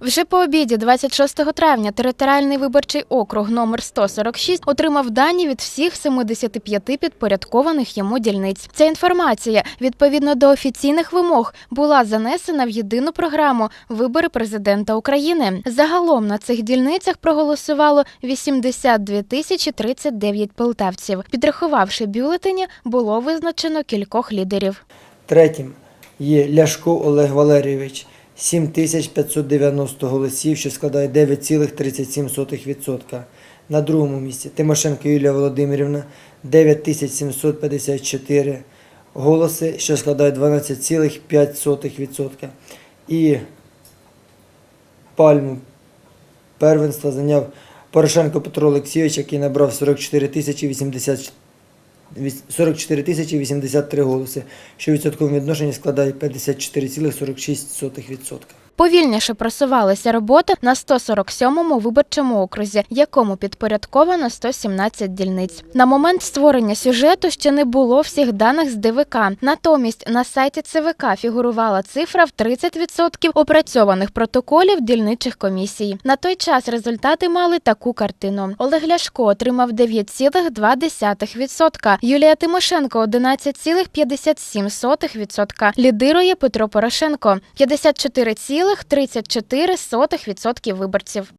Вже по обіді, 26 травня, територіальний виборчий округ номер 146 отримав дані від всіх 75 підпорядкованих йому дільниць. Ця інформація, відповідно до офіційних вимог, була занесена в єдину програму Вибори президента України. Загалом на цих дільницях проголосувало 82 тисячі 39 полтавців. Підрахувавши бюлетені, було визначено кількох лідерів. Третім є Ляшко Олег Валерійович 7590 голосів, що складає 9,37%. На другому місці Тимошенко Юлія Володимирівна 9754 голоси, що складає 12,5%. І пальму первенства зайняв Порошенко Петро Олексійович, який набрав 44 тисячі 80 44 тисячі 83 голоси, що в відсотковому відношенні складає 54,46%. Повільніше просувалася робота на 147-му виборчому окрузі, якому підпорядковано 117 дільниць. На момент створення сюжету ще не було всіх даних з ДВК. Натомість на сайті ЦВК фігурувала цифра в 30% опрацьованих протоколів дільничих комісій. На той час результати мали таку картину: Олег Ляшко отримав 9,2%, Юлія Тимошенко 11,57%, лідирує Петро Порошенко 54,34% виборців.